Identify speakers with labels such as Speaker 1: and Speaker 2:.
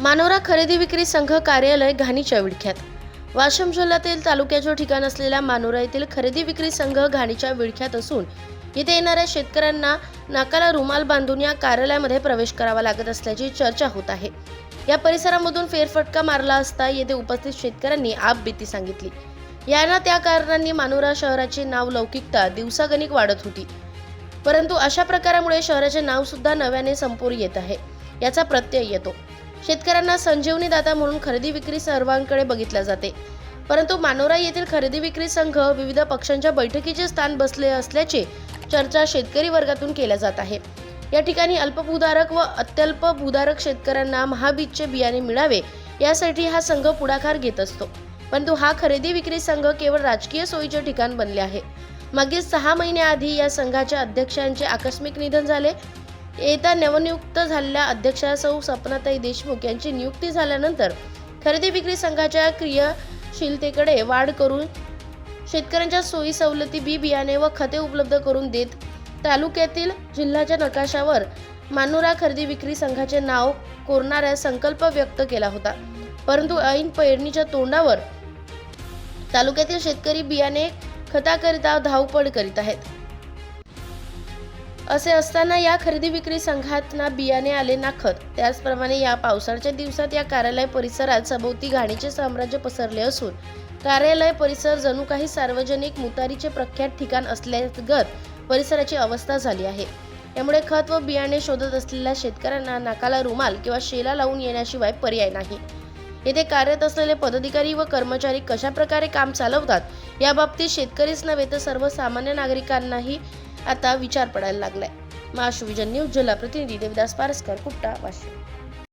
Speaker 1: मानोरा खरेदी विक्री संघ कार्यालय घाणीच्या विळख्यात. वाशिम जिल्ह्यातील तालुक्याचे ठिकाण असलेल्या मानोरा येथील खरेदी विक्री संघ घाणीच्या विळख्यात असून इथे येणाऱ्या शेतकऱ्यांना नाकाला रुमाल बांधून या कार्यालयामध्ये प्रवेश करावा लागत असल्याची चर्चा होत आहे. या परिसरामधून फेरफटका मारला असता येथे उपस्थित शेतकऱ्यांनी आपबीती सांगितली. यांना त्या कारणांनी मानोरा शहराचे नाव लौकिकता दिवसागणिक वाढत होती. परंतु अशा प्रकारामुळे शहराचे नाव सुद्धा नव्याने संपूर येत आहे याचा प्रत्यय येतो. शेतकऱ्यांना संजीवनी दाता म्हणून खरेदी विक्री सर्वांकडे बघितल्या जाते. परंतु मानोरा येथील खरेदी विक्री संघ विविध पक्षांच्या बैठकीचे स्थान बसले असल्याची चर्चा शेतकरी वर्गातून केल्या जात आहे. या ठिकाणी अल्पभूधारक व अत्यल्प भूधारक शेतकऱ्यांना महाबीजचे बियाणे मिळावे यासाठी हा संघ पुढाकार घेत असतो. परंतु हा खरेदी विक्री संघ केवळ राजकीय सोयीचे ठिकाण बनले आहे. मागील सहा महिन्याआधी या संघाच्या अध्यक्षांचे आकस्मिक निधन झाले. येत्या नवनियुक्त झालेल्या अध्यक्षा सौ सपनाताई देशमुख यांची नियुक्ती झाल्यानंतर खरेदी विक्री संघाच्या क्रियाशीलतेकडे वाढ करून शेतकऱ्यांच्या सोयी सवलती बी बियाणे व खते उपलब्ध करून देत तालुक्यातील जिल्ह्याच्या नकाशावर मानुरा खरेदी विक्री संघाचे नाव कोरणाऱ्या संकल्प व्यक्त केला होता. परंतु ऐन पेरणीच्या तोंडावर तालुक्यातील शेतकरी बियाणे खताकरिता धावपळ करीत आहेत. असे असताना या खरेदी विक्री संघात ना बियाणे आले ना खत. त्याचप्रमाणे या पावसाळ्याच्या दिवसात या कार्यालय परिसरात सभोवती घाणीचे साम्राज्य पसरले असून कार्यालय परिसर जणू काही सार्वजनिक मुतारीचे प्रख्यात ठिकाण असल्यागत परिसराची अवस्था झाली आहे. यामुळे खत व बियाणे शोधत असलेल्या शेतकऱ्यांना नाकाला रुमाल किंवा शेला लावून येण्याशिवाय पर्याय नाही. येथे कार्यरत असलेले पदाधिकारी व कर्मचारी कशा प्रकारे काम चालवतात याबाबतीत शेतकरीच नव्हे तर सर्वसामान्य नागरिकांनाही आता विचार पडायला लागलाय. महाशिवजन न्यूज जिल्हा प्रतिनिधी देवदास पारस्कर कुट्टा वाशिम.